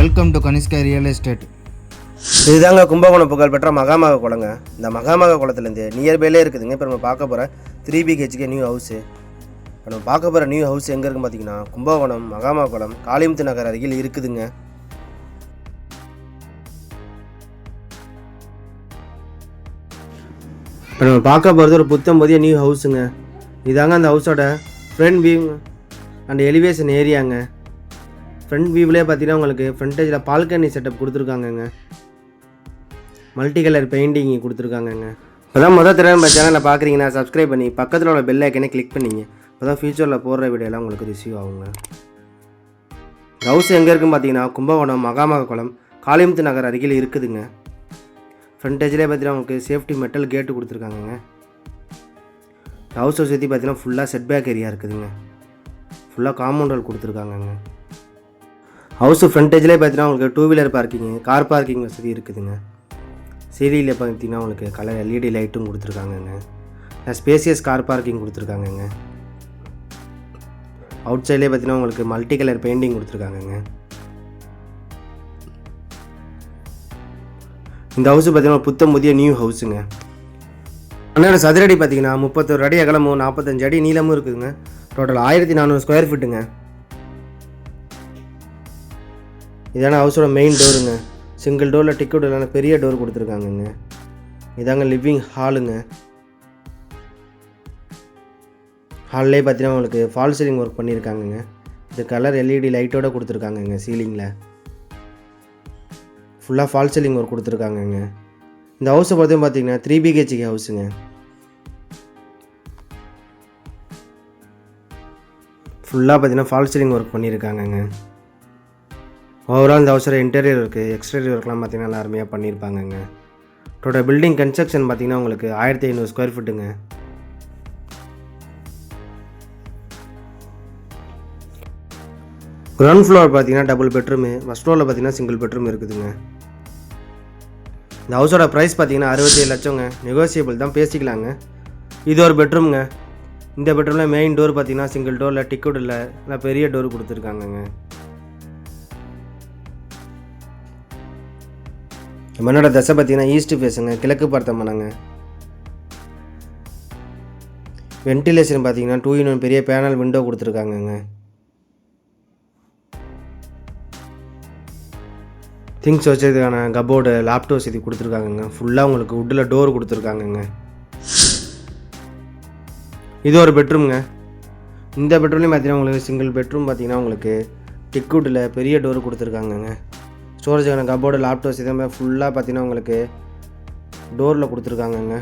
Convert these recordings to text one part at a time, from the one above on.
Welcome to Kanishka real estate இதுதாங்க கும்பகோணம் புகழ்பெற்ற மகாமக குளங்க. இந்த மகாமக குளத்துலேருந்து நியர்பைலே இருக்குதுங்க. இப்போ நம்ம பார்க்க போகிற த்ரீ பிஹெச்கே நியூ ஹவுஸு இப்போ நம்ம பார்க்க போகிற நியூ ஹவுஸ் எங்கே இருக்குன்னு பார்த்தீங்கன்னா கும்பகோணம் மகாமக குளம் காளிமுத்து நகர் அருகில் இருக்குதுங்க. இப்போ நம்ம பார்க்க போகிறது ஒரு புத்தம் புதிய நியூ ஹவுஸுங்க இதாங்க அந்த ஹவுஸோட ஃப்ரண்ட் வியூ அண்ட் எலிவேஷன் ஏரியாங்க ஃப்ரண்ட் வியூவிலே பார்த்தீங்கன்னா உங்களுக்கு ஃப்ரண்டேஜில் பால்கனி செட்டப் கொடுத்துருக்காங்கங்க. மல்டி கலர் பெயிண்டிங் கொடுத்துருக்காங்கங்க. இப்போ தான் மொதல் தடவை நம்ம சேனலை பார்க்குறீங்கன்னா சப்ஸ்கிரைப் பண்ணி பக்கத்தில் உள்ள பெல் ஐக்கனே கிளிக் பண்ணிங்க. இப்போ தான் ஃபியூச்சரில் போடுற வீடியோலாம் உங்களுக்கு ரிசீவ் ஆகுங்க. ஹவுஸ் எங்கே இருக்குன்னு பார்த்தீங்கன்னா கும்பகோணம் மகாமக குளம் காளிமுத்து நகர் அருகில் இருக்குதுங்க. ஃப்ரண்டேஜ்லேயே பார்த்தீங்கன்னா உங்களுக்கு சேஃப்டி மெட்டல் கேட்டு கொடுத்துருக்காங்கங்க. ஹவுஸை சுற்றி பார்த்தீங்கன்னா ஃபுல்லாக செட்பேக் ஏரியா இருக்குதுங்க. ஃபுல்லாக காம்பவுண்ட் ரோல் கொடுத்துருக்காங்கங்க. ஹவுஸ் ஃப்ரண்டேஜ்லேயே பார்த்தீங்கன்னா உங்களுக்கு two wheeler parking car parking வசதி இருக்குதுங்க. சீரியலில் பார்த்தீங்கன்னா உங்களுக்கு கலர் எல்இடி லைட்டும் கொடுத்துருக்காங்கங்க. ஸ்பேசியஸ் கார் பார்க்கிங் கொடுத்துருக்காங்கங்க. அவுட் சைட்லேயே பார்த்தீங்கன்னா உங்களுக்கு மல்டி கலர் பெயிண்டிங் கொடுத்துருக்காங்கங்க. இந்த ஹவுஸ் பார்த்தீங்கன்னா புத்தம் புதிய நியூ ஹவுஸுங்க அண்ணா சதுரடி பார்த்தீங்கன்னா முப்பத்தொரு அடி அகலமும் நாற்பத்தஞ்சு அடி நீளமும் இருக்குதுங்க. டோட்டல் ஆயிரத்தி நானூறு ஸ்கொயர் ஃபீட்டுங்க இதான ஹவுஸோட மெயின் டோருங்க சிங்கிள் டோரில் டிக்கெட் இல்லைனா பெரிய டோர் கொடுத்துருக்காங்கங்க. இதாங்க லிவிங் ஹாலுங்க ஹால்லே பார்த்தீங்கன்னா உங்களுக்கு ஃபால் சீலிங் ஒர்க் பண்ணியிருக்காங்கங்க இது கலர் எல்இடி லைட்டோட கொடுத்துருக்காங்கங்க சீலிங்கில் ஃபுல்லாக ஃபால் சீலிங் ஒர்க் கொடுத்துருக்காங்கங்க. இந்த ஹவுஸை பொறுத்தையும் பார்த்தீங்கன்னா த்ரீ பிஹெச்கே ஹவுஸுங்க ஃபுல்லாக பார்த்தீங்கன்னா ஃபால் சீலிங் ஒர்க் பண்ணியிருக்காங்கங்க ஓவரால் இந்த ஹவுஸோட இன்டீரியர் இருக்குது எக்ஸ்டீரியர் ஒர்க்லாம் பார்த்தீங்கன்னா நல்லா அருமையாக பண்ணியிருப்பாங்கங்க டோட்டல் பில்டிங் கன்ஸ்ட்ரக்ஷன் பார்த்தீங்கன்னா உங்களுக்கு ஆயிரத்தி ஐநூறு ஸ்கொயர் ஃபீட்டுங்க கிரவுண்ட் ஃப்ளோர் பார்த்தீங்கன்னா டபுள் பெட்ரூமு ஃபஸ்ட் ஃப்ளோரில் பார்த்தீங்கன்னா சிங்கிள் பெட்ரூம் இருக்குதுங்க. இந்த ஹவுஸோட ப்ரைஸ் பார்த்தீங்கன்னா அறுபத்தேழு லட்சங்க. நெகோசியபிள் தான் பேசிக்கலாங்க. இது ஒரு பெட்ரூம்ங்க இந்த பெட்ரூமில் மெயின் டோர் பார்த்தீங்கன்னா சிங்கிள் டோரில் டிக்கெட் இல்லை நல்லா பெரிய டோர் கொடுத்துருக்காங்கங்க. மண்ணோட தசை பார்த்தீங்கன்னா ஈஸ்ட் ஃபேஸுங்க கிழக்கு பார்த்த மனங்க. வென்டிலேஷன் பார்த்தீங்கன்னா டூ இன் ஒன் பெரிய பேனல் விண்டோ கொடுத்துருக்காங்கங்க. திங்ஸ் வச்சதுக்கான கபோர்டு லேப்டாப் வசதி கொடுத்துருக்காங்கங்க. ஃபுல்லாக உங்களுக்கு உட்டில் டோர் கொடுத்துருக்காங்கங்க. இது ஒரு பெட்ரூம்ங்க இந்த பெட்ரூம்லேயும் பார்த்தீங்கன்னா உங்களுக்கு சிங்கிள் பெட்ரூம் பார்த்தீங்கன்னா உங்களுக்கு டிக்வுட்டில் பெரிய டோர் கொடுத்துருக்காங்கங்க. ஸ்டோரேஜ் ஸ்டோரேஜுக்கான கபோர்டு லேப்டாப்ஸ் இதே ஃபுல்லாக பார்த்தீங்கன்னா உங்களுக்கு டோரில் கொடுத்துருக்காங்கங்க.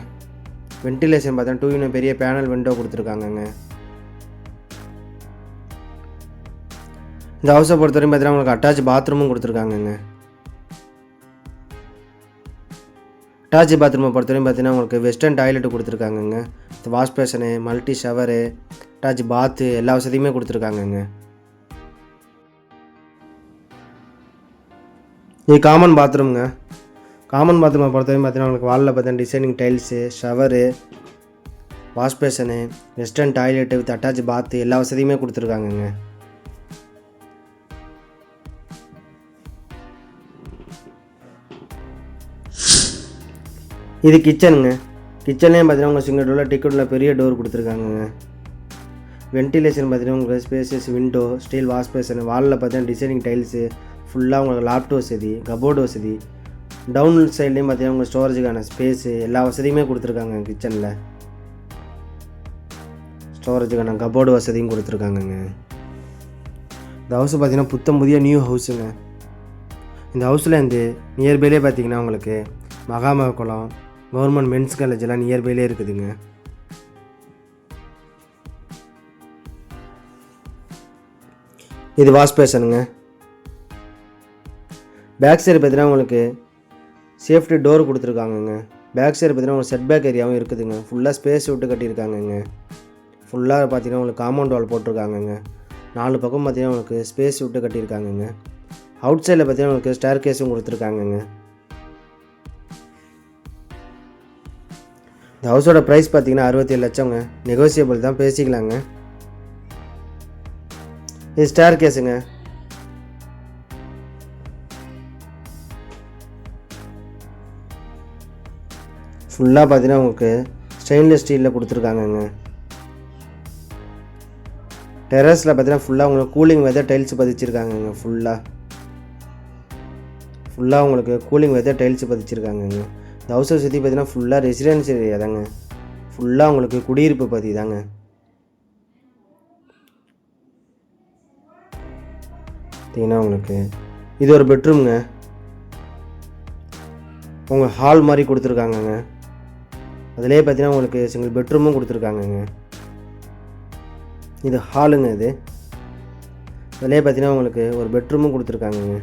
வென்டிலேஷன் பார்த்தீங்கன்னா டூ யூனிட் பெரிய பேனல் விண்டோ கொடுத்துருக்காங்கங்க. இந்த ஹவுஸை பொறுத்தவரையும் பார்த்தீங்கன்னா உங்களுக்கு அட்டாச் பாத்ரூமும் கொடுத்துருக்காங்கங்க. அட்டாச் பாத்ரூமை பொறுத்தவரையும் பார்த்தீங்கன்னா உங்களுக்கு western toilet கொடுத்துருக்காங்கங்க. Wash basin multi shower attach bath எல்லா வசதியுமே கொடுத்துருக்காங்கங்க. இது காமன் பாத்ரூம்ங்க காமன் பாத்ரூமை பொறுத்தவரைக்கும் பார்த்தீங்கன்னா உங்களுக்கு வாலில் பார்த்தீங்கன்னா designing tiles shower wash basin western toilet with attach bath எல்லா வசதியுமே கொடுத்துருக்காங்கங்க. இது கிச்சனுங்க கிச்சன்லேயும் பார்த்தீங்கன்னா உங்கள் சிங்கிள் டோரில் டிக்கெட்டில் பெரிய டோர் கொடுத்துருக்காங்கங்க. வென்டிலேஷன் பார்த்தீங்கன்னா உங்களுக்கு spaces window steel wash basin வாலில் பார்த்தீங்கன்னா டிசைனிங் டைல்ஸு ஃபுல்லாக உங்களுக்கு லேப்டாப் வசதி கபோர்டு வசதி டவுன் சைட்லேயும் பார்த்தீங்கன்னா உங்கள் ஸ்டோரேஜுக்கான ஸ்பேஸு எல்லா வசதியுமே கொடுத்துருக்காங்க கிச்சனில் ஸ்டோரேஜுக்கான கபோர்டு வசதியும் கொடுத்துருக்காங்கங்க. இந்த ஹவுஸ் பார்த்திங்கன்னா புத்தம் புதிய நியூ ஹவுஸுங்க இந்த ஹவுஸ்லேருந்து நியர்பைலே பார்த்தீங்கன்னா உங்களுக்கு மகாமக குளம் கவர்மெண்ட் மென்ஸ் காலேஜ் எல்லாம் நியர்பைலே இருக்குதுங்க. இது வாஷ் பேஷனுங்க பேக் சைடு பார்த்தீங்கன்னா உங்களுக்கு சேஃப்டி டோர் கொடுத்துருக்காங்கங்க. பேக் சைடு பார்த்தீங்கன்னா உங்களுக்கு செட் பேக் ஏரியாவும் இருக்குதுங்க. ஃபுல்லாக ஸ்பேஸ் விட்டு கட்டியிருக்காங்கங்க. ஃபுல்லாக பார்த்தீங்கன்னா உங்களுக்கு காம்பவுண்ட் வால் போட்டிருக்காங்கங்க. நாலு பக்கம் பார்த்தீங்கன்னா உங்களுக்கு ஸ்பேஸ் விட்டு கட்டியிருக்காங்கங்க. அவுட் சைடில் பார்த்தீங்கன்னா உங்களுக்கு ஸ்டேர் கேஸும் கொடுத்துருக்காங்கங்க. இந்த ஹவுஸோட ப்ரைஸ் பார்த்தீங்கன்னா அறுபத்தேழு லட்சங்க. நெகோசியபிள் தான் பேசிக்கலாங்க. இது ஸ்டேர் கேஸுங்க ஃபுல்லாக பார்த்தீங்கன்னா உங்களுக்கு ஸ்டெயின்லெஸ் ஸ்டீலில் கொடுத்துருக்காங்கங்க. டெரஸில் பார்த்தீங்கன்னா ஃபுல்லாக உங்களுக்கு கூலிங் வெதர் டைல்ஸ் பதிச்சிருக்காங்கங்க ஃபுல்லாக ஃபுல்லாக உங்களுக்கு கூலிங் வெதர் டைல்ஸ் பதிச்சிருக்காங்கங்க. இந்த ஹவுஸை சுற்றி பார்த்தீங்கன்னா ஃபுல்லாக ரெசிடென்சி ஏரியா தாங்க. ஃபுல்லாக உங்களுக்கு குடியிருப்பு பற்றி தாங்க. பார்த்தீங்கன்னா உங்களுக்கு இது ஒரு பெட்ரூம்ங்க உங்கள் ஹால் மாதிரி கொடுத்துருக்காங்கங்க. அதிலே பார்த்தீங்கன்னா உங்களுக்கு சிங்கிள் பெட்ரூமும் கொடுத்துருக்காங்கங்க. இது ஹாலுங்க இது. அதிலே பார்த்தீங்கன்னா உங்களுக்கு ஒரு பெட்ரூமும் கொடுத்துருக்காங்கங்க.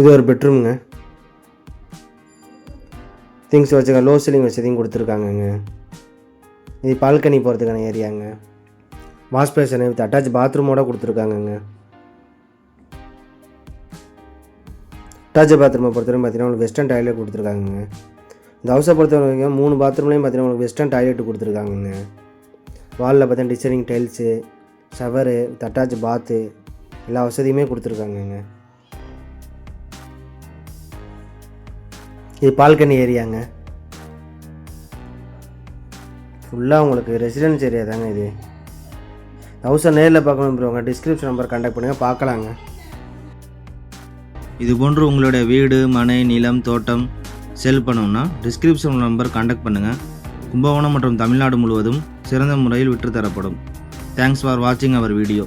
இது ஒரு பெட்ரூமுங்க திங்ஸ் வச்சுக்க லோ சீலிங் வசதியும் கொடுத்துருக்காங்கங்க. இது பால்கனி போகிறதுக்கான ஏரியாங்க. வாஷ் பேஷன் வித் அட்டாச் பாத்ரூமோட கொடுத்துருக்காங்கங்க. அட்டாச் பாத்ரூமை பொறுத்தவரைக்கும் பார்த்தீங்கன்னா உங்களுக்கு வெஸ்டர்ன் டாய்லெட் கொடுத்துருக்காங்கங்க. இந்த ஹவுஸை பொறுத்த வரைக்கும் மூணு பாத்ரூம்லேயும் பார்த்தீங்கன்னா உங்களுக்கு வெஸ்டர்ன் டாய்லெட் கொடுத்துருக்காங்கங்க. வாலில் பார்த்தீங்கன்னா designing tiles shower with attach bath எல்லா வசதியுமே கொடுத்துருக்காங்கங்க. இது பால்கனி ஏரியாங்க. ஃபுல்லாக உங்களுக்கு ரெசிடென்ஸ் ஏரியா தாங்க இது. ஹவுஸை நேரில் பார்க்கணும் ப்ரோ டிஸ்கிரிப்ஷன் நம்பர் கான்டாக்ட் பண்ணுங்கள் பார்க்கலாங்க. இது போன்று உங்களுடைய வீடு மனை நிலம் தோட்டம் செல் பண்ணணும்னா டிஸ்கிரிப்ஷன் நம்பர் கான்டாக்ட் பண்ணுங்கள் கும்பகோணம் மற்றும் தமிழ்நாடு முழுவதும் சிறந்த முறையில் விற்றுத்தரப்படும். தேங்க்ஸ் ஃபார் வாட்சிங் அவர் வீடியோ